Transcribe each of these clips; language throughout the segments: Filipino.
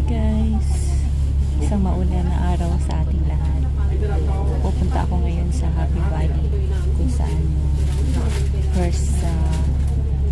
Hi guys! Isang maulan na araw sa ating lahat. Pupunta ako ngayon sa Happy Valley kung saan first uh,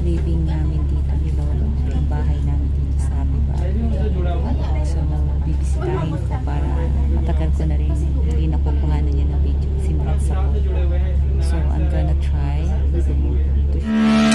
living namin dito ni Lolo. Ang bahay namin dito sa Happy Valley. So, bibisitahin ko para matagal ko na rin hindi nakukuhanan niya ng video. Sinrats ako. So, I'm gonna try to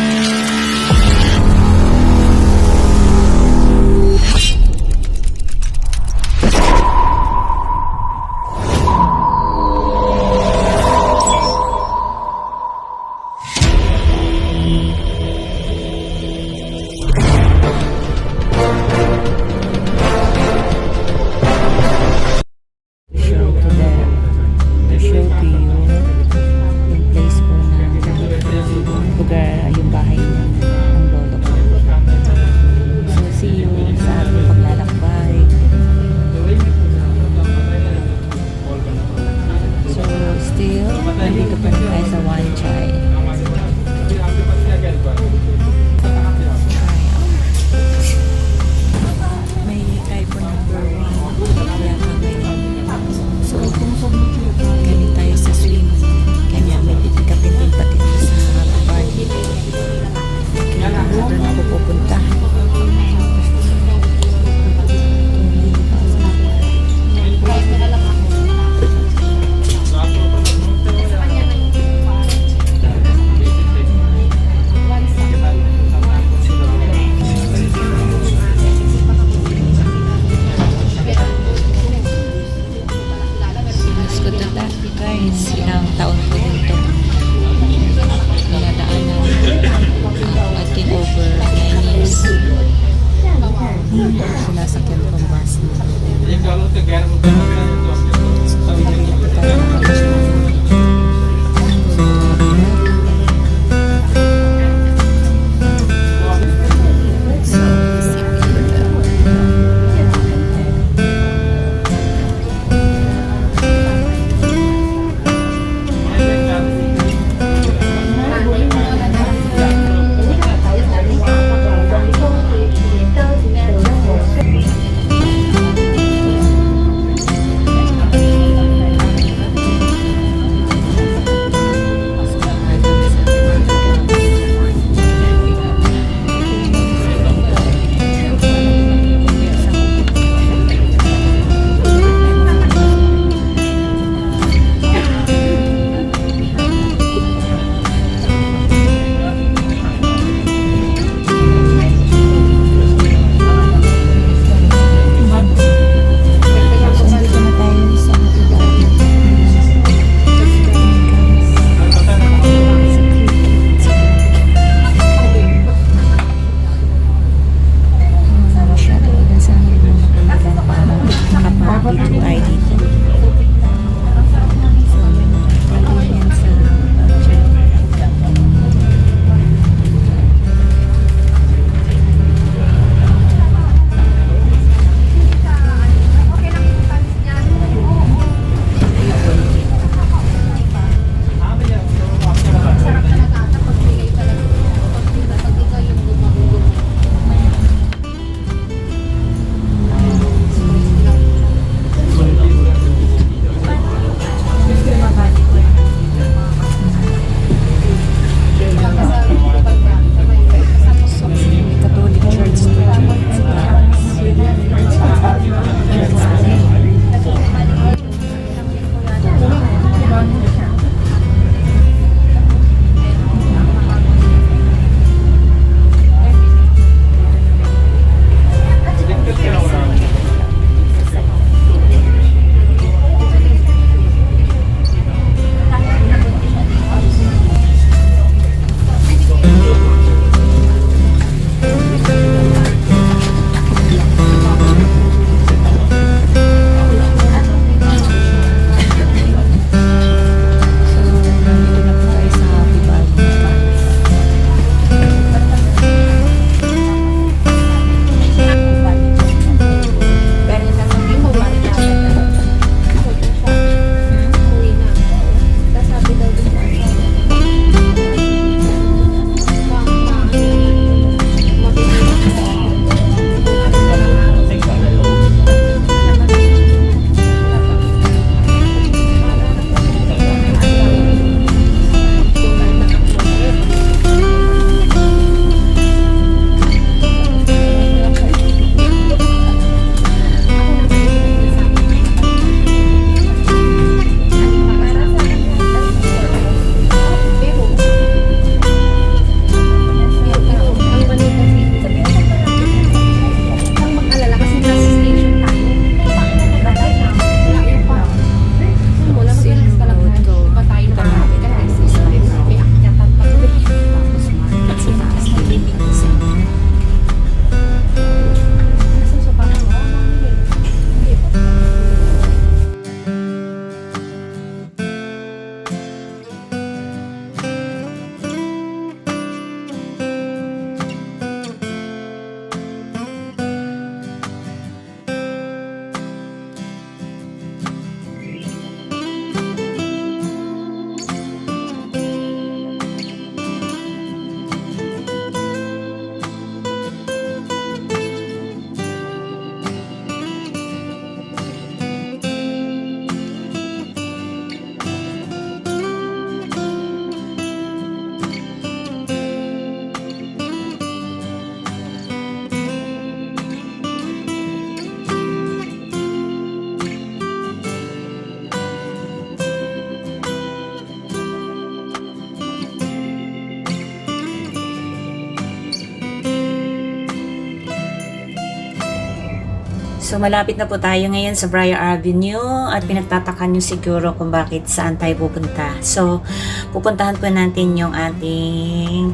So malapit na po tayo ngayon sa Briar Avenue at pinagtatakan nyo siguro kung bakit saan tayo pupunta. So pupuntahan po natin yung ating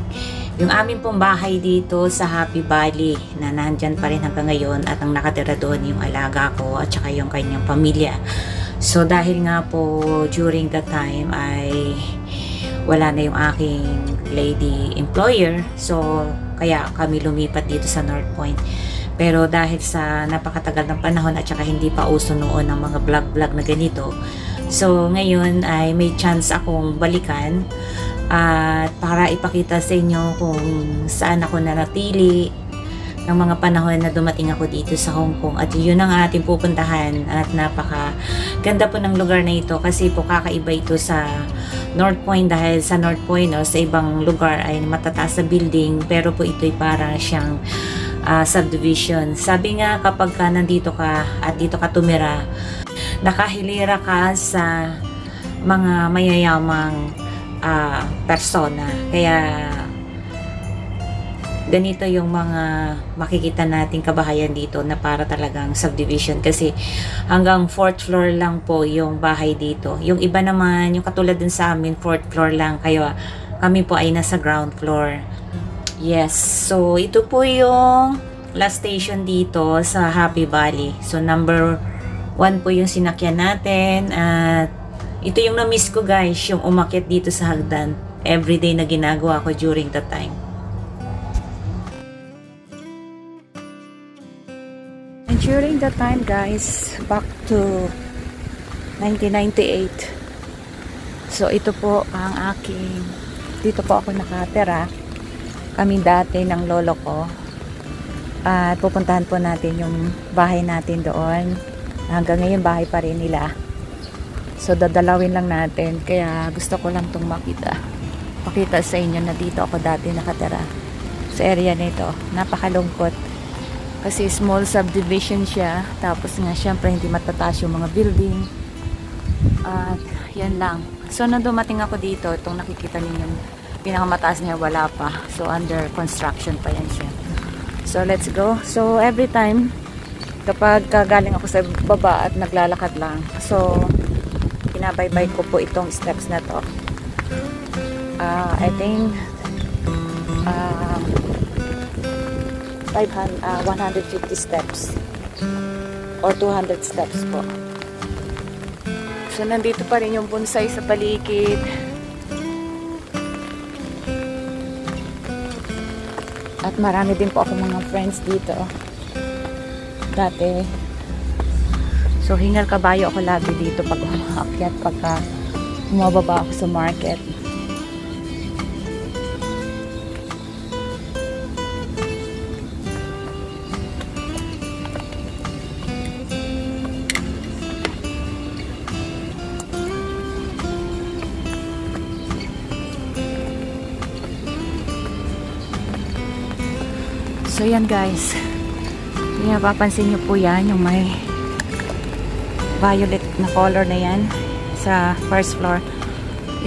yung aming pong bahay dito sa Happy Valley na nandyan pa rin hanggang ngayon at ang nakatira doon yung alaga ko at saka yung kanyang pamilya. So dahil nga po during that time ay wala na yung aking lady employer so kaya kami lumipat dito sa North Point. Pero dahil sa napakatagal ng panahon at saka hindi pa uso noon ng mga vlog-vlog na ganito, so ngayon ay may chance akong balikan at para ipakita sa inyo kung saan ako nanatili ng mga panahon na dumating ako dito sa Hong Kong. At yun ang ating pupuntahan at napaka ganda po ng lugar na ito kasi po kakaiba ito sa North Point dahil sa North Point o sa ibang lugar ay matataas na building pero po ito'y para siyang ah, subdivision. Sabi nga kapag ka nandito ka at dito ka tumira, nakahilira ka sa mga mayayamang ah, persona. Kaya ganito yung mga makikita nating kabahayan dito na para talagang subdivision kasi hanggang fourth floor lang po yung bahay dito. Yung iba naman, yung katulad din sa amin, fourth floor lang. Kaya kami po ay nasa ground floor. Yes, so ito po yung last station dito sa Happy Valley. So number one po yung sinakyan natin at ito yung na-miss ko guys, yung umakyat dito sa hagdan. Everyday na ginagawa ko during that time. And during that time guys, back to 1998. So ito po ang aking, dito po ako nakatira. Kami dati ng lolo ko. At pupuntahan po natin yung bahay natin doon. Hanggang ngayon bahay pa rin nila. So dadalawin lang natin. Kaya gusto ko lang itong makita. Pakita sa inyo na dito ako dati nakatira. Sa area nito. Napakalungkot. Kasi small subdivision siya. Tapos nga syempre hindi matataas yung mga building. At yan lang. So nung dumating ako dito, itong nakikita ninyo, pinakamataas niya wala pa. So under construction pa yan siya. So let's go. So every time, kapag galing ako sa baba at naglalakad lang, so pinabaybay ko po itong steps na to. Ah, I think ah 500, ah, 150 steps or 200 steps po. So, nandito pa rin yung bonsai sa paligid. At marami din po ako mga friends dito. Dati. So, hingal kabayo ako lagi dito pag umaakyat, pagka umababa ako sa market. Yan guys. Kaya papansin nyo po yan, yung may violet na color na yan sa first floor.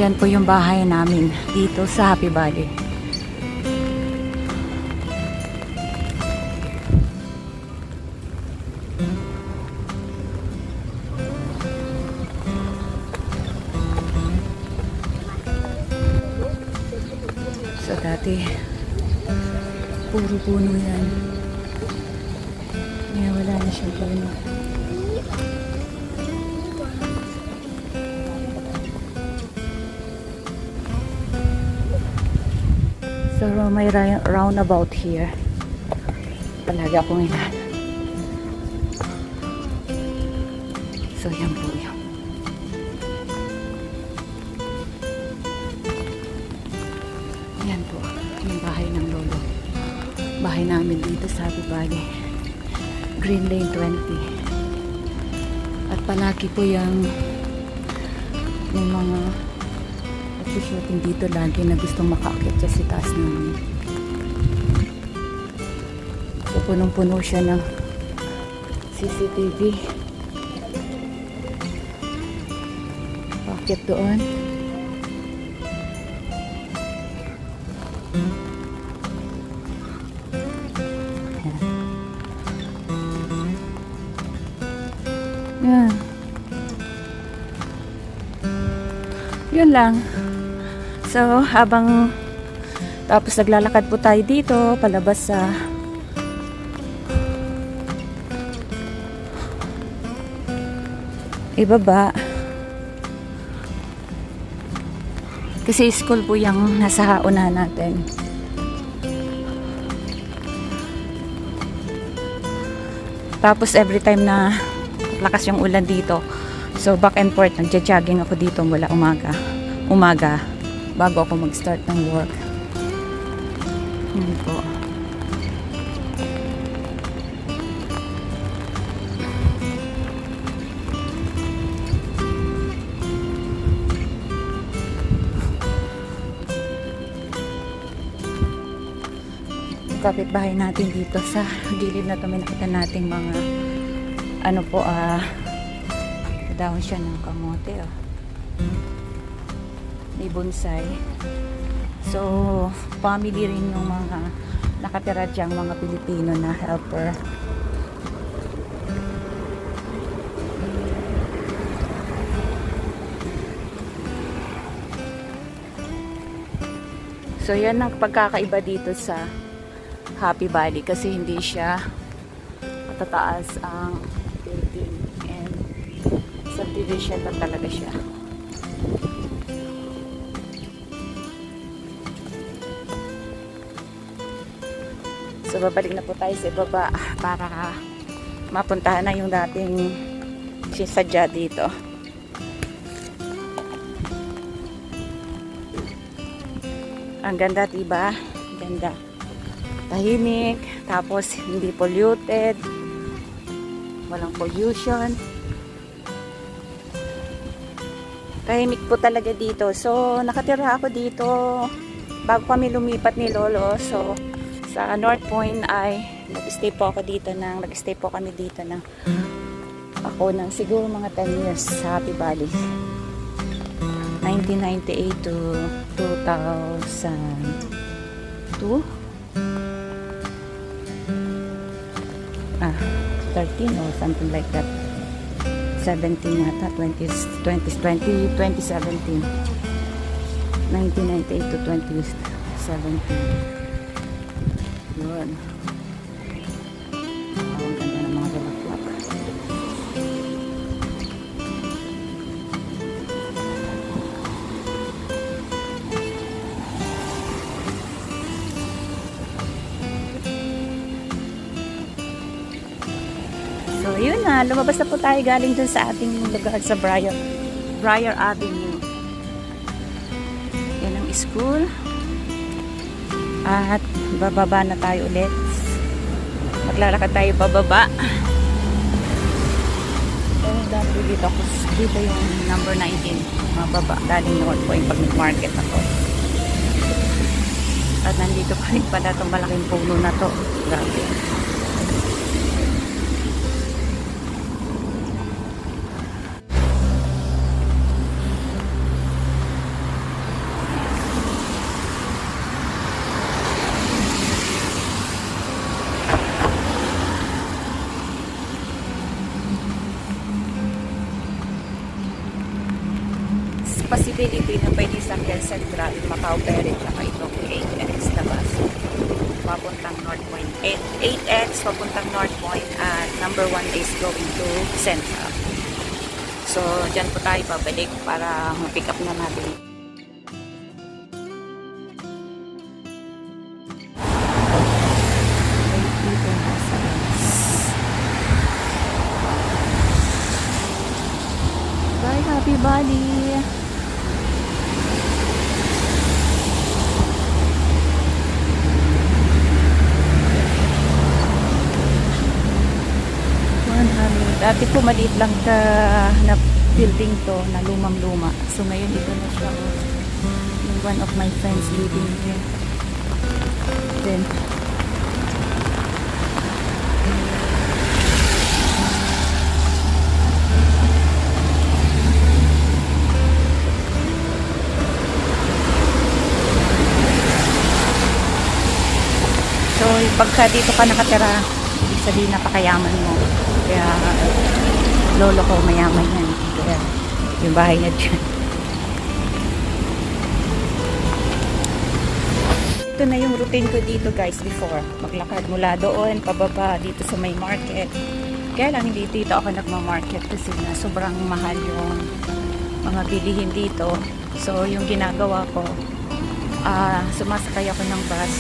Yan po yung bahay namin dito sa Happy Valley. So dati puro puno yan. Ngayon wala na siyang puno. So may roundabout here. Palagi akong. So yan po Bahay namin dito sa Happy. Green Lane 20. At palagi po yung yung mga shooting dito lagi na gustong makakit siya sa taas namin. So punong-puno siya ng CCTV. Bakit doon? Lang. So, habang tapos naglalakad po tayo dito, palabas sa ibaba. Kasi school po yung nasa unahan natin. Tapos every time na lakas yung ulan dito, so back and forth, nagja-jogging ako dito mula umaga. Umaga, bago ako mag-start ng work. Yun po. Kapitbahay natin dito sa gilid na to may nakita nating mga ano po ah dahon siya ng kamote oh. May bonsai so family rin yung mga nakatira diyang mga Pilipino na helper So yan ang pagkakaiba dito sa Happy Valley kasi hindi siya matataas ang building and subdivision lang talaga siya. So babalik na po tayo sa ibaba para mapuntahan na yung dating sisadya dito. Ang ganda, diba? Ganda. Tahimik, tapos hindi polluted, walang pollution. Tahimik po talaga dito. So, nakatira ako dito bago kami lumipat ni Lolo. So, sa North Point ay nag-stay po ako dito ng, nag-stay po kami dito ng ako ng siguro mga 10 years sa Happy Valley. 1998 to 2002 ah 13 or something like that. 17 yata 20, 20, 20 2017 1998 to 2017 yun So, yun na. Lumabas na po tayo galing dun sa ating lugar sa Briar, Briar Avenue. Yan ang school. At bababa na tayo ulit. Maglalakad tayo pababa. And dati dito ako. Dito yung number 19. Mababa. Galing North Point pag market ako. At nandito pa rin pala itong malaking puno na to. Grabe. Ferry, tsaka itong 8X na bus. Papuntang North Point. 8, 8X, papuntang North Point, at number 1 is going to Central. So, dyan po tayo pabalik para ma-pick up na natin. Maliit lang ka na building to na lumang-luma. So ngayon ito na siya. Yung one of my friends living here. Then, So, pagka dito ka nakatira, ibig sabihin napakayaman mo. Lolo ko mayaman yan. Kaya yung bahay niya dyan. Ito na yung routine ko dito guys before. Maglakad mula doon, pababa dito sa may market. Kaya lang hindi dito ako nagma-market kasi na sobrang mahal yung mga bilihin dito. So yung ginagawa ko, ah sumasakay ako ng bus.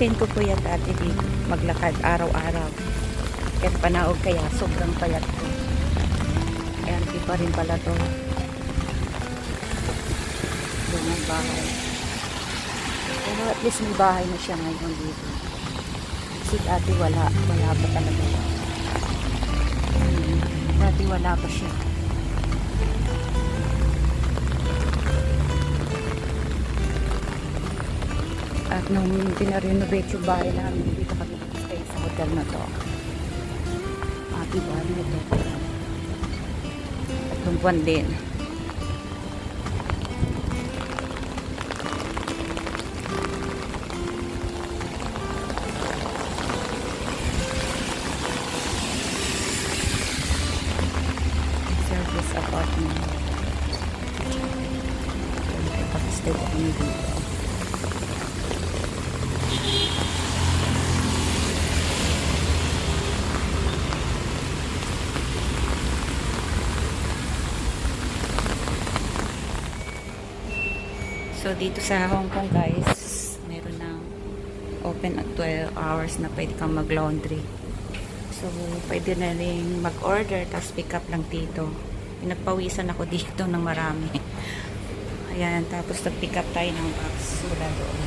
Ko po yan dati dito. Maglakad araw-araw. Kahit panaog kaya, sobrang payat ko. Ayan, di pa rin pala to. Doon ang bahay. Pero at least may bahay na siya ngayon dito. Kasi dati wala. Wala pa talaga. Hmm, Dati wala pa siya. At nung pinarenovate yung bahay namin, dito kami stay sa hotel na to. Happy Valley ito. Tatlong buwan din. So, dito sa Hong Kong, guys, meron ng open at 12 hours na pwede kang mag-laundry. So, pwede na rin mag-order, tapos pick up lang dito. Pinagpawisan ako dito ng marami. Ayan, tapos nag-pick up tayo ng box mula doon.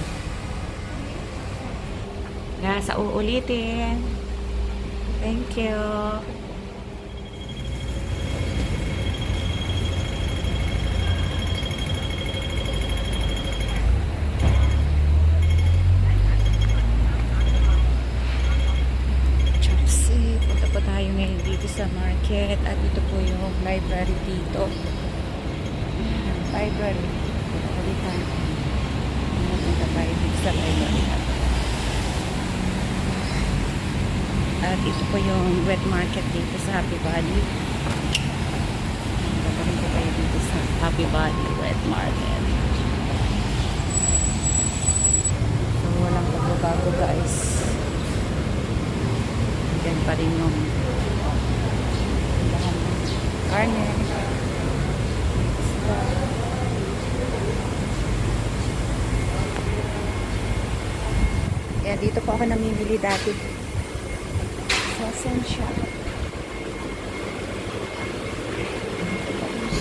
Kaya sa uulitin. Thank you. Tayo ngayon dito sa market at ito po yung library dito. Library. Library tayo. Punta tayo dito sa library. At ito po yung wet market dito sa Happy Valley. Punta rin po tayo dito sa Happy Valley wet market. So, walang pagbabago guys. Yan pa rin yung karne. Isda. Kaya dito po ako namimili dati. Sa.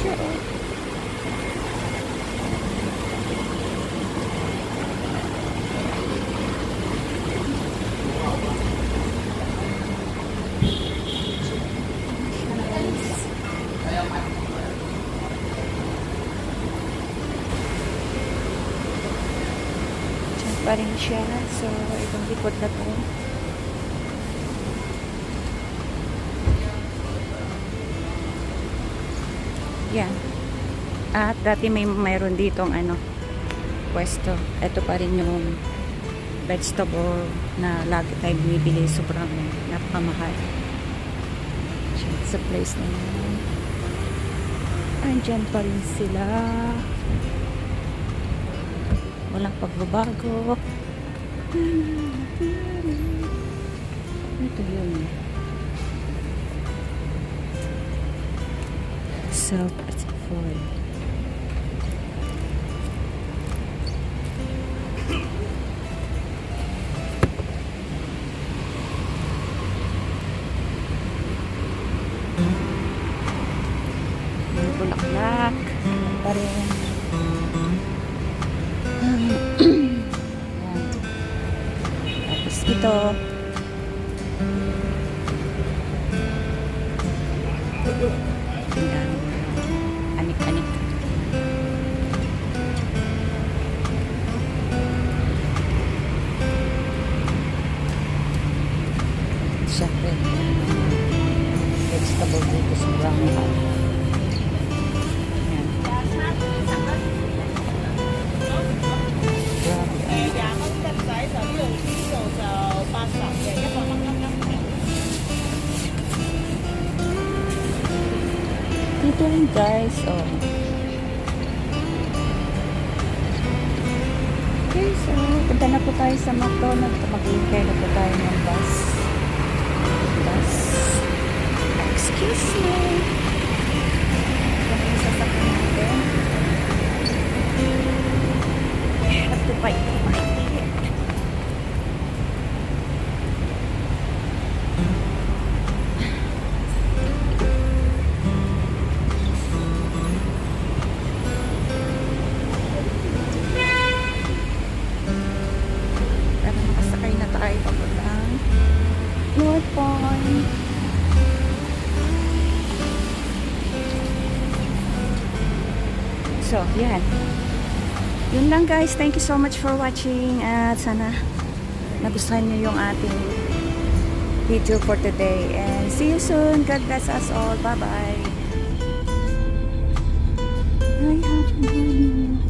Siya oh. Diyan pa rin siya. So, itong likod na to. Yan. At dati may mayroon ditong ano, pwesto. Ito pa rin yung vegetable na lagi tayo bumibili. Sobrang napakamahal. Sa place na yun. Andyan pa rin sila. Walang pagbabago. Ito yun. Self lang guys. Thank you so much for watching. At sana nagustuhan nyo yung ating video for today. And see you soon. God bless us all. Bye-bye. Hi, happy morning.